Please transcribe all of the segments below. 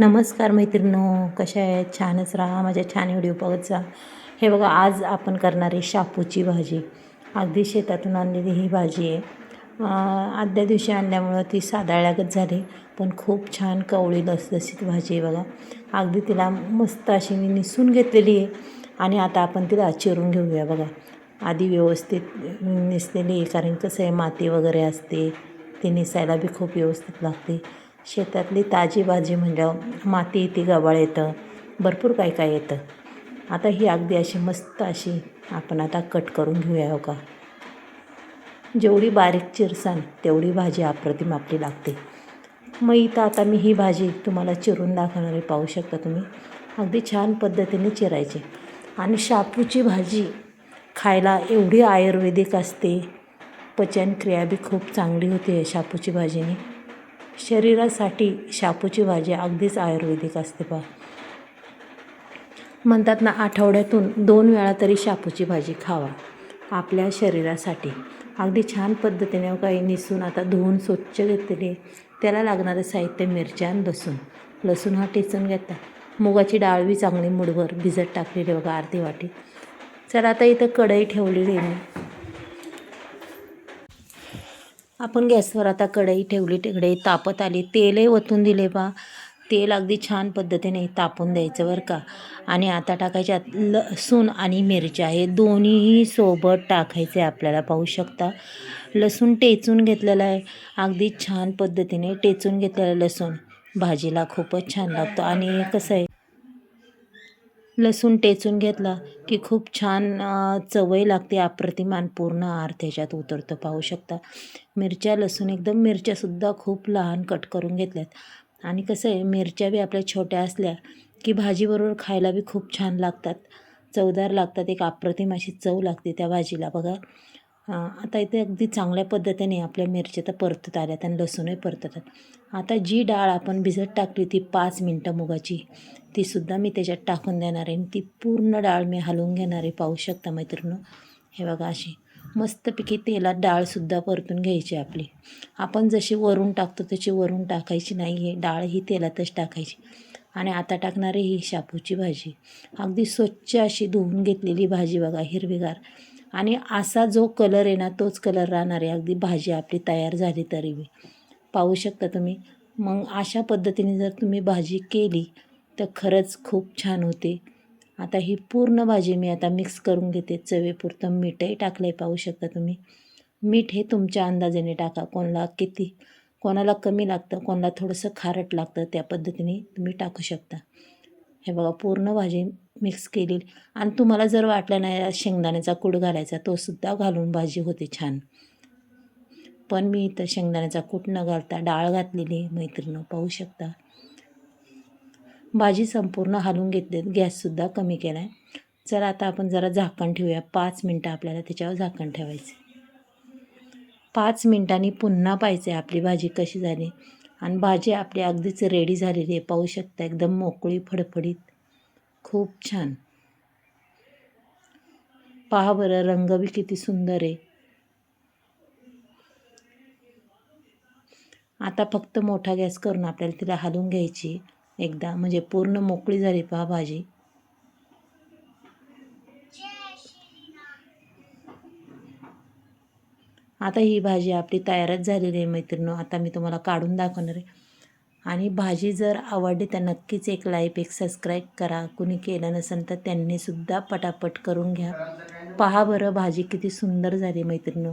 नमस्कार मैत्रिणो कशा आहेत? छानच राहा माझ्या छान व्हिडिओ बघत जा. हे बघा आज आपण करणार आहे शापूची भाजी. अगदी शेतातून आणलेली ही भाजी आहे. आदल्या दिवशी आणल्यामुळं ती साधाळ्यागत झाली पण खूप छान कवळी लसलसीत भाजी आहे बघा. अगदी तिला मस्त अशी मी निसून घेतलेली आहे आणि आता आपण तिला चिरून घेऊया बघा. आधी व्यवस्थित निसलेली आहे कारण कसं आहे माती वगैरे असते ती निसायला बी खूप व्यवस्थित लागते. शेतातली ताजी भाजी म्हणल्यावर माती येते गबाळ येतं. भरपूर काय काय येतं. आता ही अगदी अशी मस्त अशी आपण आता कट करून घेऊया हो का? जेवढी बारीक चिरसाल तेवढी भाजी अप्रतिम आपली लागते. मग इथं आता मी ही भाजी तुम्हाला चिरून दाखवणारी पाहू शकता तुम्ही. अगदी छान पद्धतीने चिरायची. आणि शापूची भाजी खायला एवढी आयुर्वेदिक असते. पचनक्रिया बी खूप चांगली होते शापूची भाजीने. शरीरासाठी शापूची भाजी अगदीच आयुर्वेदिक असते बा म्हणतात ना आठवड्यातून दोन वेळा तरी शापूची भाजी खावा. आपल्या शरीरासाठी. अगदी छान पद्धतीने काही निसून आता धुवून स्वच्छ घेतलेले. त्याला लागणारं साहित्य मिरच्या आणि लसूण. लसूण हा टेचून घेता. मुगाची डाळ बी चांगली मुडभर भिजत टाकलेली बघा अर्धी वाटी. चला आता इथं कढई ठेवलेली आहे मी आपण गॅसवर आता कढई ठेवली कढई तापत आली. तेलही ओतून दिले बा. तेल अगदी छान पद्धतीने तापून द्यायचं बरं का. आणि आता टाकायच्यात लसूण आणि मिरच्या. हे दोन्हीही सोबत टाकायचे आपल्याला पाहू शकता. लसूण टेचून घेतलेलं आहे. अगदी छान पद्धतीने टेचून घेतलेलं लसूण. भाजीला खूपच छान लागतो. आणि कसं आहे लसूण टेचून घेतला की खूप छान चवही लागते. अप्रतिम पूर्ण आर त्याच्यात उतरतो. पाहू शकता. मिरच्या लसूण एकदम मिरच्यासुद्धा खूप लहान कट करून घेतल्यात. आणि कसं आहे मिरच्या बी आपल्या छोट्या असल्या की भाजीबरोबर खायला बी खूप छान लागतात. चवदार लागतात. एक अप्रतिम अशी चव लागते त्या भाजीला. बघा. आता इथे अगदी चांगल्या पद्धतीने आपल्या मिरच्या तर परतत आल्यात आणि लसूणही परततात. आता जी डाळ आपण भिजत टाकली ती पाच मिनटं मुगाची तीसुद्धा मी त्याच्यात टाकून देणार आहे. आणि ती पूर्ण डाळ मी हलवून घेणार आहे. पाहू शकता मैत्रिणी हे बघा अशी मस्तपैकी तेलात डाळसुद्धा परतून घ्यायची आपली. आपण जशी वरून टाकतो तशी वरून टाकायची नाही. आहे डाळ ही तेलातच टाकायची. आणि आता टाकणार आहे ही शापूची भाजी. अगदी स्वच्छ अशी धुवून घेतलेली भाजी बघा हिरवीगार. आणि असा जो कलर आहे ना तोच कलर राहणार आहे. अगदी भाजी आपली तयार झाली तरी बी. पाहू शकता तुम्ही. मग अशा पद्धतीने जर तुम्ही भाजी केली तर खरंच खूप छान होते. आता ही पूर्ण भाजी मी आता मिक्स करून घेते. चवेपुरतं मीठही टाकलं आहे पाहू शकता तुम्ही. मीठ हे तुमच्या अंदाजाने टाका. कोणाला किती कोणाला कमी लागतं कोणाला थोडंसं खारट लागतं त्या पद्धतीने तुम्ही टाकू शकता. हे बघा पूर्ण भाजी मिक्स केली. आणि तुम्हाला जर वाटलं नाही शेंगदाण्याचा कूड घालायचा तो सुद्धा घालून भाजी होते छान. पण मी इथं शेंगदाण्याचा कूट न घालता डाळ घातलेली मैत्रिणी पाहू शकता. भाजी संपूर्ण हलवून घेतली. गॅससुद्धा कमी केला आहे चला आता आपण जरा झाकण ठेवूया. पाच मिनटं आपल्याला त्याच्यावर झाकण ठेवायचं पाच मिनटांनी पुन्हा पाहिजे आपली भाजी कशी झाली. आणि भाजी आपली अगदीच रेडी झालेली आहे. पाहू शकता एकदम मोकळी फडफडीत. खूप छान. पहा बरं रंग बी किती सुंदर आहे. आता फक्त मोठा गॅस करून आपल्याला तिला हलवून घ्यायची एकदा म्हणजे पूर्ण मोकळी झाली पहा भाजी. आता ही भाजी आपली तयारच झालेली आहे मैत्रिणी आता मी तुम्हाला काढून दाखवणार आहे. आणि भाजी जर आवडली तर नक्कीच एक लाईक एक सबस्क्राईब करा. कुणी केलं नसेल तर त्यांनीसुद्धा पटापट करून घ्या. पहा बरं भाजी किती सुंदर झाली मैत्रिणी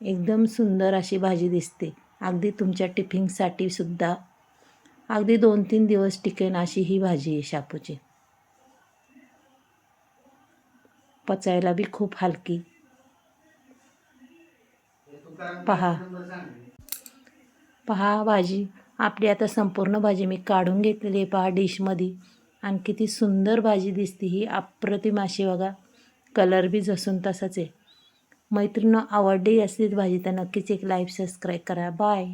एकदम सुंदर अशी भाजी दिसते. अगदी तुमच्या टिफिनसाठी सुद्धा. अगदी दोन तीन दिवस टिकेन अशी ही भाजी आहे शापूची. पचायला बी खूप हलकी. पहा. पहा भाजी. आपली आता संपूर्ण भाजी मी काढून घेतलेली आहे पहा डिशमध्ये. आणि किती सुंदर भाजी दिसते ही. अप्रतिम अशी बघा. कलर बी जसून तसाच आहे. मैत्रिणी आवडली असली भाजी तर नक्कीच एक लाईव्ह सबस्क्राईब करा. बाय